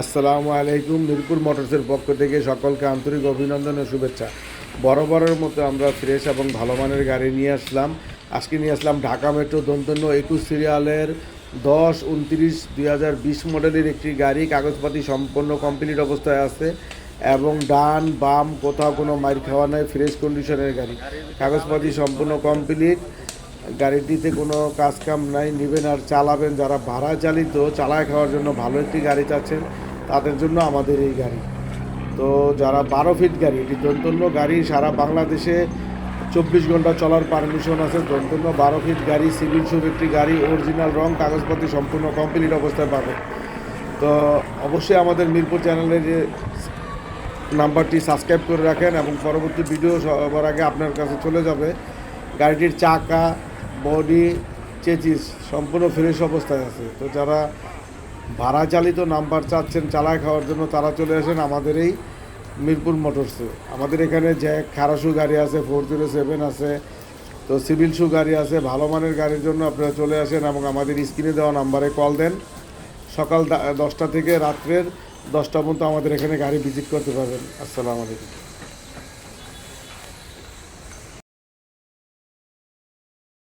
আসসালামু আলাইকুম, মিরপুর মোটরসের পক্ষ থেকে সকলকে আন্তরিক অভিনন্দন ও শুভেচ্ছা। বরাবরের মতো আমরা ফ্রেশ এবং ভালো মানের গাড়ি নিয়ে আসলাম। আজকে নিয়ে আসলাম ঢাকা মেট্রো দন্তন্য একুশ সিরিয়ালের দশ উনত্রিশ দুই হাজার বিশ মডেলের একটি গাড়ি, কাগজপাতি সম্পূর্ণ কমপ্লিট অবস্থায় আছে এবং ডান বাম কোথাও কোনো মাইর খাওয়া নাই, ফ্রেশ কন্ডিশনের গাড়ি। কাগজপাতি সম্পূর্ণ কমপ্লিট। গাড়িটিতে কোনো কাজ কাম নাই, নেবেন আর চালাবেন। যারা ভাড়া চালিত, চালায় খাওয়ার জন্য ভালো একটি গাড়ি চাচ্ছেন, তাদের জন্য আমাদের এই গাড়ি। তো যারা বারো ফিট গাড়ি, এটি দন্তন্য গাড়ি, সারা বাংলাদেশে চব্বিশ ঘণ্টা চলার পারমিশন আছে। দন্তন্য বারো ফিট গাড়ি, সিভিল সুর একটি গাড়ি, অরিজিনাল রং, কাগজপত্র সম্পূর্ণ কমপ্লিট অবস্থায় পাবে তো অবশ্যই আমাদের মিরপুর চ্যানেলের যে নাম্বারটি সাবস্ক্রাইব করে রাখেন এবং পরবর্তী ভিডিও সবার আগে আপনার কাছে চলে যাবে। গাড়িটির চাকা বডি চেচিস সম্পূর্ণ ফ্রেশ অবস্থায় আছে। তো যারা ভাড়া চালিত নাম্বার চাচ্ছেন চালায় খাওয়ার জন্য, তারা চলে আসেন আমাদের এই মিরপুর মোটরসে। আমাদের এখানে জ্যাক খারাসু গাড়ি আছে ফোর জিরো সেভেন আছে, তো সিভিল শু গাড়ি আছে, ভালো মানের গাড়ির জন্য আপনারা চলে আসেন এবং আমাদের স্ক্রিনে দেওয়া নাম্বারে কল দেন। সকাল দশটা থেকে রাত্রের দশটা পর্যন্ত আমাদের এখানে গাড়ি ভিজিট করতে পারবেন। আসসালামু আলাইকুম।